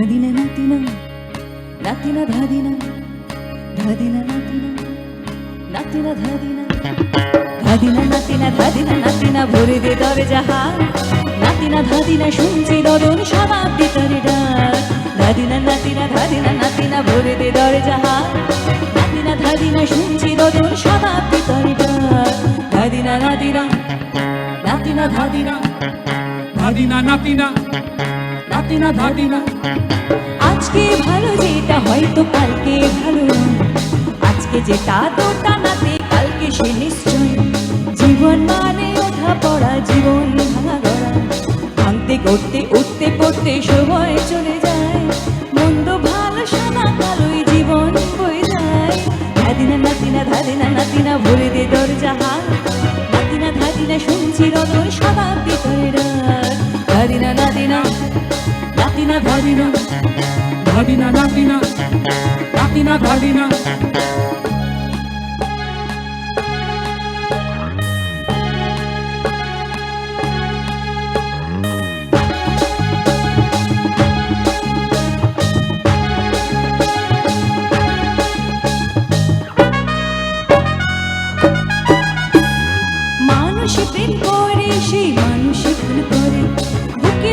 ধাদিনা নাতিনা নাতিনা ধাদিনা ধাদিনা নাতিনা নাতিনা ধাদিনা ধাদিনা নাতিনা ধাদিনা নাতিনা ভরে দে দরজা নাতিনা ধাদিনা শুনছি দদন সবার ভিতরে ডাক ধাদিনা নাতিনা ধাদিনা নাতিনা ভরে দে দরজা নাতিনা ধাদিনা শুনছি দদন সবার ভিতরে ডাক ধাদিনা নাতিনা নাতিনা ধাদিনা ধাদিনা নাতিনা নাতিনা ধাদিনা আজকে ভালো যেটা হয়তো কালকে ভালো আজকে যেটা তোটা নাতে, কালকে সে নিশ্চয়। জীবন মানে ওঠা পড়া, জীবন ভাঙা গড়া। ভাঙতে গড়তে উঠতে, পড়তে সময় চলে যায়। মন্দ, ভালো, সাদা, কালোই জীবন বয়ে যায়। ধাদিনা নাতিনা ধাদিনা নাতিনা ভরে দে দরজা হাত। ধাদিনা শুনছি রতন সবার ভিতরে ডাক ধাদিনা নাতিনা নাতিনা ধাদিনা ধাদিনা নাতিনা নাতিনা ধাদিনা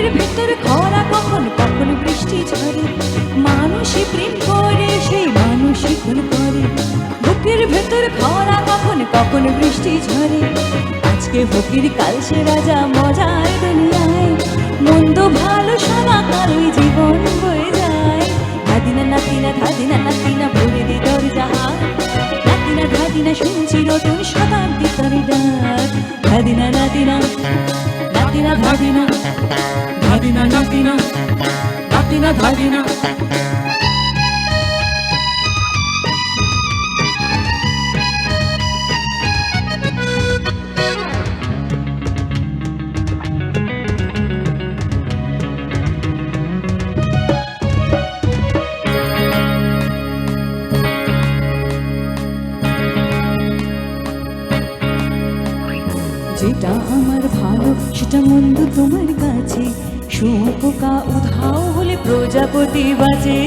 ভেতর খরা কখন কখন বৃষ্টি ঝরে। মানুষ প্রেম করে, সেই মানুষ ভুল করে। বুকের ভেতর খরা কখন কখন বৃষ্টি ঝরে। আজকে ফকির কাল সে রাজা মজার দুনিয়ায়। মন্দ ভালো সাদা কালোই জীবন বয়ে যায়। ধাদিনা নাতিনা ধাদিনা নাতিনা ভরে দি দরজা। নাতিনা ধাদিনা শুনছি রতন শতাব্দী তরে ডাক ধাদিনা নাতিনা নাতিনা ধাদিনা। ধাদিনা নাতিনা নাতিনা ধাদিনা। যেটা আমার ভালো মন্দ তোমার কাছে শুয়োপোকা উধাও হলে প্রজাপতি বাজে।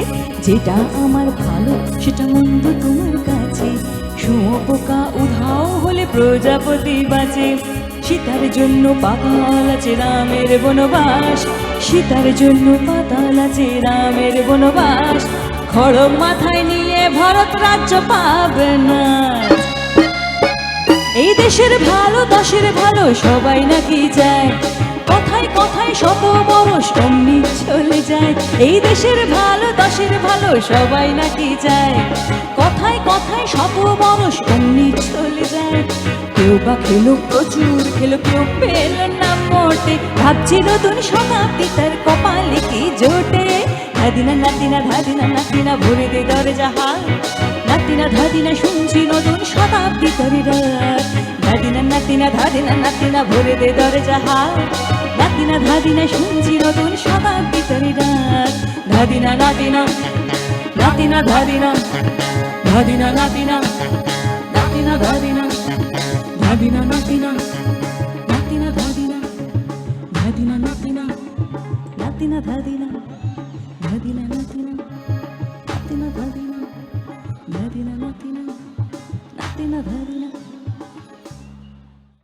যেটা আমার ভালো, সেটা মন্দ তোমার কাছে শুয়োপোকা উধাও হলে প্রজাপতি বাজে। সীতার জন্য পাতাল আছে রামের বনবাস, সীতার জন্য পাতাল আছে রামের বনবাস। খড়গ মাথায় নিয়ে ভরত রাজ্য পাবে না। এই দেশের ভালো, দশের ভালো, সবাই নাকি যায়। কথায় কথায় শত বরস অমনি চলে যায়। এই দেশের ভালো, দশের ভালো, সবাই নাকি যায়। কথায় কথায় শত বরস অমনি চলে যায়। কেউ বা খেলো প্রচুর, খেলো কেউ পেল না মোটে। ভাবছি নতুন শতাব্দী তার কপালে কি জোটে। ধাদিনা নাতিনা ধাদিনা নাতিনা, ভরে দে দরজা হাত নাতিনা ধাদিনা শুনছি নতুন শতাব্দী তরি রাত ধাদিনা নাতিনা ধাদিনা নাতিনা ভরে দে দরজা হাত। নাতিনা ধাদিনা শুনছি নতুন শতাব্দী তরি রাত ধাদিনা নাতিনা নাতিনা ধাদিনা ধাদিনা নাতিনা নাতিনা ধাদিনা ধাদিনা নাতিনা।